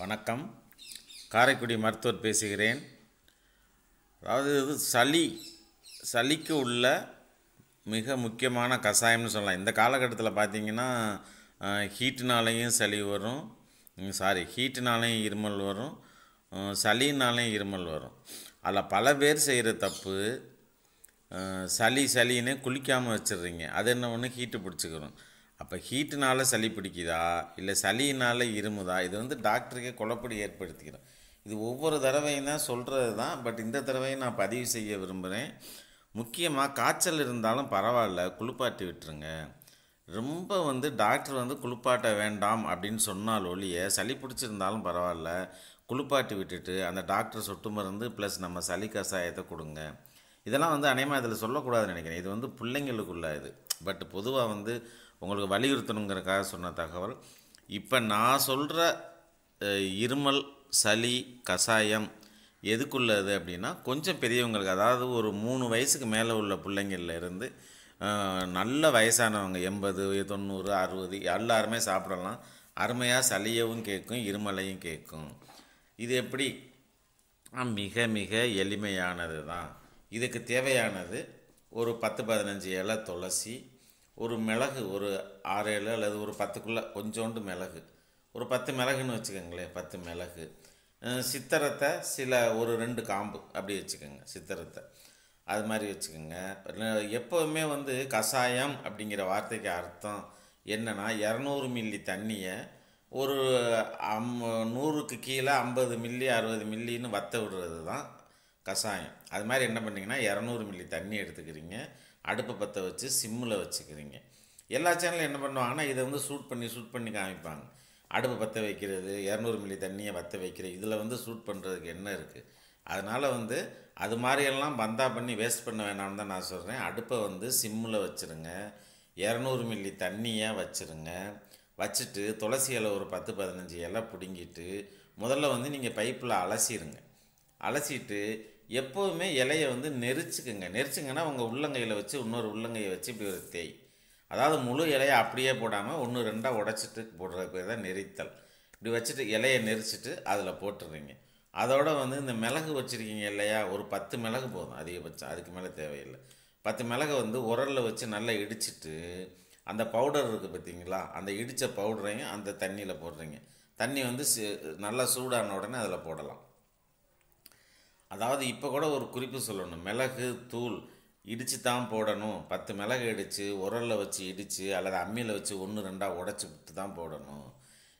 வணக்கம். காரைக்குடி மருத்துவர் பேசுகிறேன். அதாவது இது சளி சளிக்கு உள்ள மிக முக்கியமான கஷாயம்னு சொல்லலாம். இந்த காலகட்டத்தில் பார்த்தீங்கன்னா ஹீட்டுனாலையும் சளி வரும். சாரி ஹீட்டுனாலையும் இருமல் வரும். சளினாலையும் இருமல் வரும். அதில் பல பேர் செய்கிற தப்பு சளி சளின்னு குளிக்காமல் வச்சிடுறீங்க. அது என்ன ஒன்று ஹீட்டு பிடிச்சிக்கிறோம் அப்போ ஹீட்டுனால சளி பிடிக்குதா? இல்லை சளியினால் இருமுதா? இது வந்து டாக்டருக்கே குழப்படி ஏற்படுத்திக்கிறோம். இது ஒவ்வொரு தடவையும் தான் சொல்கிறது தான். பட் இந்த தடவையும் நான் பதிவு செய்ய விரும்புகிறேன் முக்கியமாக காய்ச்சல் இருந்தாலும் பரவாயில்ல குளிப்பாட்டி விட்டுருங்க. ரொம்ப வந்து டாக்டர் வந்து குளிப்பாட்ட வேண்டாம் அப்படின்னு சொன்னால் ஒழிய சளி பிடிச்சிருந்தாலும் பரவாயில்ல குளிப்பாட்டி விட்டுட்டு அந்த டாக்டர் சொட்டு மருந்து ப்ளஸ் நம்ம சளி கஷாயத்தை கொடுங்க. இதெல்லாம் வந்து அநேகமாக இதில் சொல்லக்கூடாதுன்னு நினைக்கிறேன். இது வந்து பிள்ளைங்களுக்குள்ள இது. பட் பொதுவாக வந்து உங்களுக்கு வலியுறுத்தணுங்கிறக்காக சொன்ன தகவல். இப்போ நான் சொல்கிற இருமல் சளி கஷாயம் எதுக்குள்ளது அப்படின்னா கொஞ்சம் பெரியவங்களுக்கு அதாவது ஒரு மூணு வயசுக்கு மேலே உள்ள பிள்ளைங்கள்ல இருந்து நல்ல வயசானவங்க எண்பது தொண்ணூறு அறுபது எல்லாருமே சாப்பிடலாம். அருமையாக சளியவும் கேட்கும் இருமலையும் கேட்கும் இது எப்படி? மிக மிக எளிமையானது தான் இதுக்கு தேவையானது ஒரு பத்து பதினஞ்சு இலை துளசி ஒரு மிளகு ஒரு ஆறேழு அல்லது ஒரு பத்துக்குள்ளே கொஞ்சோண்டு மிளகு. ஒரு பத்து மிளகுன்னு வச்சுக்கோங்களேன் பத்து மிளகு. சித்திரத்தை சில ஒரு ரெண்டு காம்பு அப்படி வச்சுக்கோங்க சித்திரத்தை. அது மாதிரி வச்சுக்கோங்க. எப்போவுமே வந்து கஷாயம் அப்படிங்கிற வார்த்தைக்கு அர்த்தம் என்னென்னா இரநூறு மில்லி தண்ணியை ஒரு அம் நூறுக்கு கீழே ஐம்பது மில்லி அறுபது மில்லின்னு வத்த விடுறது தான் கஷாயம். அது மாதிரி என்ன பண்ணிங்கன்னா இரநூறு மில்லி தண்ணி எடுத்துக்கிறீங்க. அடுப்பை பற்ற வச்சு சிம்மில் வச்சுக்கிறீங்க. எல்லா சேனலும் என்ன பண்ணுவாங்கன்னா இதை வந்து சூட் பண்ணி சூட் பண்ணி காமிப்பாங்க. அடுப்பு பற்ற வைக்கிறது இரநூறு மில்லி தண்ணியை பற்ற வைக்கிறது இதில் வந்து சூட் பண்ணுறதுக்கு என்ன இருக்குது அதனால் வந்து அது மாதிரியெல்லாம் பந்தா பண்ணி வேஸ்ட் பண்ண வேணாம்னு தான் நான் சொல்கிறேன் அடுப்பை வந்து சிம்மில் வச்சுருங்க. இரநூறு மில்லி தண்ணியாக வச்சுருங்க. வச்சுட்டு துளசி இலை ஒரு பத்து பதினஞ்சு இலை பிடுங்கிட்டு முதல்ல வந்து நீங்கள் பைப்பில் அலசிடுங்க அலசிட்டு எப்போவுமே இலையை வந்து நெரிச்சுக்குங்க. நெரிச்சுங்கன்னா உங்கள் உள்ளங்கையில் வச்சு இன்னொரு உள்ளங்கையை வச்சு இப்படி ஒரு தேய். அதாவது முழு இலையை அப்படியே போடாமல் ஒன்று ரெண்டாக உடைச்சிட்டு போடுற பேர் தான் நெரித்தல். இப்படி வச்சுட்டு இலையை நெரிச்சிட்டு அதில் போட்டுடுறீங்க அதோட வந்து இந்த மிளகு வச்சுருக்கீங்க இல்லையா? ஒரு பத்து மிளகு போதும் அதிகபட்சம். அதுக்கு மேலே தேவையில்லை. பத்து மிளகை வந்து உரலில் வச்சு நல்லா இடிச்சிட்டு அந்த பவுடர் இருக்குது பார்த்தீங்களா? அந்த இடித்த பவுடரையும் அந்த தண்ணியில் போடுறீங்க. தண்ணி வந்து நல்லா சூடான உடனே அதில் போடலாம். அதாவது இப்போ கூட ஒரு குறிப்பு சொல்லணும். மிளகு தூள் இடித்து தான் போடணும். பத்து மிளகு இடித்து உரலில் வச்சு இடித்து அல்லது அம்மியில் வச்சு ஒன்று ரெண்டாக உடச்சி விட்டு தான் போடணும்.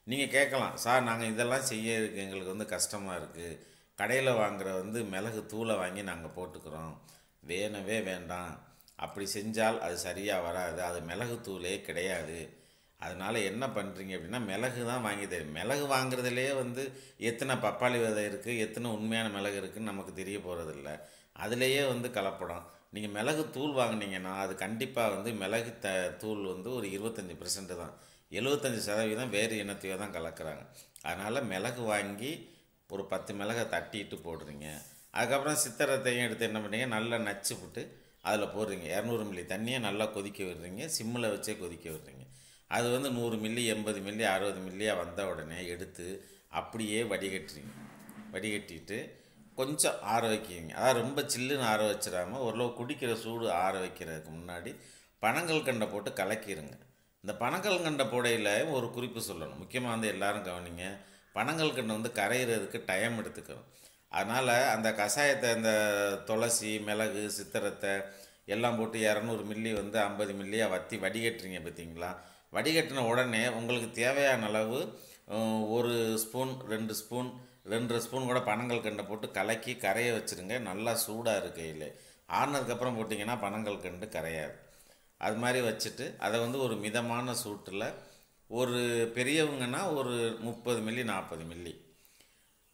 நீங்கள் கேட்கலாம். சார் நாங்கள் இதெல்லாம் செய்ய எங்களுக்கு வந்து கஷ்டமாக இருக்குது கடையில் வாங்குற வந்து மிளகு தூளை வாங்கி நாங்கள் போட்டுக்கிறோம். வேணவே வேண்டாம். அப்படி செஞ்சால் அது சரியாக வராது. அது மிளகு தூளே கிடையாது. அதனால் என்ன பண்ணுறீங்க அப்படின்னா மிளகு தான் வாங்கி தெரியும் மிளகு வாங்குறதுலேயே வந்து எத்தனை பப்பாளி விதை இருக்குது எத்தனை உண்மையான மிளகு இருக்குதுன்னு நமக்கு தெரிய போகிறதில்ல அதுலேயே வந்து கலப்படம். நீங்கள் மிளகு தூள் வாங்குனீங்கன்னா அது கண்டிப்பாக வந்து மிளகு த தூள் வந்து ஒரு இருபத்தஞ்சி பெர்சன்ட் தான். எழுபத்தஞ்சி சதவீதம் வேறு இனத்தையோ தான் கலக்கிறாங்க. அதனால் மிளகு வாங்கி ஒரு பத்து மிளகை தட்டிட்டு போடுறீங்க. அதுக்கப்புறம் சித்திரத்தையும் எடுத்து என்ன பண்ணுறீங்க நல்லா நச்சு விட்டு அதில் போடுறீங்க. இரநூறு மில்லி தண்ணியை நல்லா கொதிக்க விடுறீங்க. சிம்மில் வச்சே கொதிக்க விடுறீங்க. அது வந்து நூறு மில்லி எண்பது மில்லி அறுபது மில்லியாக வந்த உடனே எடுத்து அப்படியே வடிகட்டுறீங்க வடிகட்டிட்டு கொஞ்சம் ஆற வைக்கிறீங்க அதாவது ரொம்ப சில்லுன்னு ஆற வச்சிடாம ஓரளவு குடிக்கிற சூடு ஆற வைக்கிறதுக்கு முன்னாடி பனங்கள் கண்டை போட்டு கலக்கிடுங்க இந்த பனங்கள் கண்டை போடையில் ஒரு குறிப்பு சொல்லணும். முக்கியமாக வந்து எல்லாரும் கவனிங்க பனங்கள் கண்டை வந்து கரையிறதுக்கு டைம் எடுத்துக்கணும். அதனால் அந்த கஷாயத்தை அந்த துளசி மிளகு சித்திரத்தை எல்லாம் போட்டு இரநூறு மில்லி வந்து ஐம்பது மில்லியாக வற்றி வடிகட்டுறீங்க பார்த்தீங்களா? வடிகட்டின உடனே உங்களுக்கு தேவையான அளவு ஒரு ஸ்பூன் ரெண்டு ஸ்பூன் ரெண்டு ஸ்பூன் கூட பனங்கள் கண்டை போட்டு கலக்கி கரைய வச்சுருங்க. நல்லா சூடாக இருக்கையில் ஆறுனதுக்கப்புறம் போட்டிங்கன்னா பனங்கள் கண்டு கரையாது. அது மாதிரி வச்சுட்டு அதை வந்து ஒரு மிதமான சூட்டில் ஒரு பெரியவங்கன்னா ஒரு முப்பது மில்லி நாற்பது மில்லி.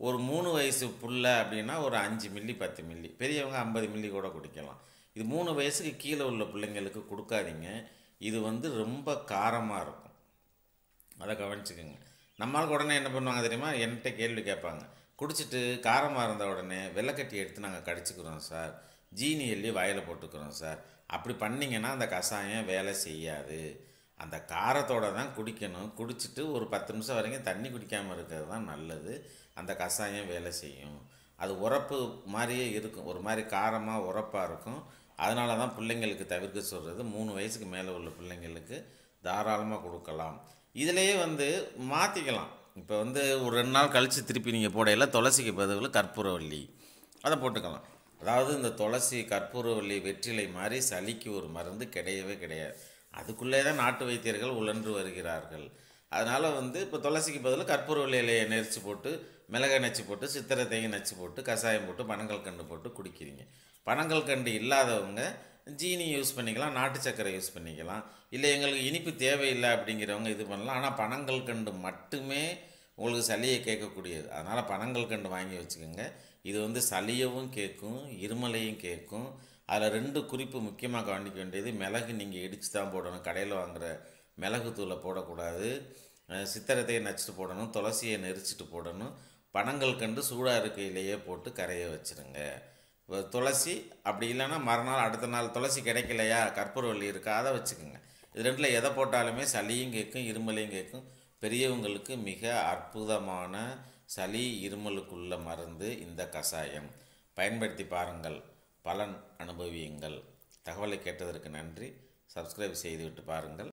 ஒரு மூணு வயசு புள்ள அப்படின்னா ஒரு அஞ்சு மில்லி பத்து மில்லி. பெரியவங்க ஐம்பது மில்லி கூட குடிக்கலாம். இது மூணு வயசுக்கு கீழே உள்ள பிள்ளைங்களுக்கு கொடுக்காதீங்க. இது வந்து ரொம்ப காரமாக இருக்கும். அதை கவனிச்சுக்கோங்க. நம்மளுக்கு உடனே என்ன பண்ணுவாங்க தெரியுமா? என்கிட்ட கேள்வி கேட்பாங்க. குடிச்சிட்டு காரமாக இருந்த உடனே வெள்ளைக்கட்டி எடுத்து நாங்கள் கடிச்சுக்கிறோம் சார். ஜீனி எள்ளி வாயில் போட்டுக்கிறோம் சார். அப்படி பண்ணிங்கன்னா அந்த கஷாயம் வேலை செய்யாது. அந்த காரத்தோடு தான் குடிக்கணும். குடிச்சிட்டு ஒரு பத்து நிமிஷம் வரைக்கும் தண்ணி குடிக்காமல் இருக்கிறது தான் நல்லது. அந்த கஷாயம் வேலை செய்யும். அது உரப்பு மாதிரியே இருக்கும். ஒரு மாதிரி காரமாக உரப்பாக இருக்கும். அதனால தான் பிள்ளைங்களுக்கு தவிர்க்க சொல்கிறது மூணு வயசுக்கு மேலே உள்ள பிள்ளைங்களுக்கு தாராளமாக கொடுக்கலாம். இதிலையே வந்து மாற்றிக்கலாம் இப்போ வந்து ஒரு ரெண்டு நாள் கழித்து திருப்பி நீங்கள் போடையில் துளசிக்கு பதில் கற்பூரவல்லி அதை போட்டுக்கலாம். அதாவது இந்த துளசி கற்பூரவல்லி வெற்றிலை மாதிரி சளிக்கு ஒரு மருந்து கிடையவே கிடையாது. அதுக்குள்ளே தான் நாட்டு வைத்தியர்கள் உழன்று வருகிறார்கள். அதனால் வந்து இப்போ துளசிக்கு பதில் கற்பூரவல்லி இலையை நெரிச்சு போட்டு மிளகாய் நச்சு போட்டு சித்திரை நச்சு போட்டு கஷாயம் போட்டு பனங்கல் கண்டு போட்டு குடிக்கிறீங்க. பனங்கள் கண்டு இல்லாதவங்க ஜீனி யூஸ் பண்ணிக்கலாம் நாட்டு சர்க்கரை யூஸ் பண்ணிக்கலாம். இல்லை எங்களுக்கு இனிப்பு தேவையில்லை அப்படிங்கிறவங்க இது பண்ணலாம். ஆனால் பனங்கள் கண்டு மட்டுமே உங்களுக்கு சளியை கேட்கக்கூடியது. அதனால் பனங்கள் கண்டு வாங்கி வச்சுக்கோங்க. இது வந்து சளியவும் கேட்கும் இருமலையும் கேட்கும். அதில் ரெண்டு குறிப்பு முக்கியமாக கவனிக்க வேண்டியது மிளகு நீங்கள் இடித்து தான் போடணும். கடையில் வாங்குகிற மிளகு தூளை போடக்கூடாது. சித்திரத்தையே நச்சுட்டு போடணும் துளசியை நெரிச்சிட்டு போடணும். பனங்கள் கண்டு சூடாக இருக்கையிலேயே போட்டு கரைய வச்சுருங்க. துளசி அப்படி இல்லைன்னா மறுநாள் அடுத்த நாள் துளசி கிடைக்கலையா? கற்பூரவள்ளி இருக்கா? அதை வச்சுக்கோங்க. இது ரெண்டில் எதை போட்டாலுமே சளியும் கேட்கும் இருமலையும் கேட்கும். பெரியவங்களுக்கு மிக அற்புதமான சளி இருமலுக்குள்ள மருந்து இந்த கஷாயம். பயன்படுத்தி பாருங்கள். பலன் அனுபவியுங்கள். தகவலை கேட்டதற்கு நன்றி. சப்ஸ்கிரைப் செய்துவிட்டு பாருங்கள்.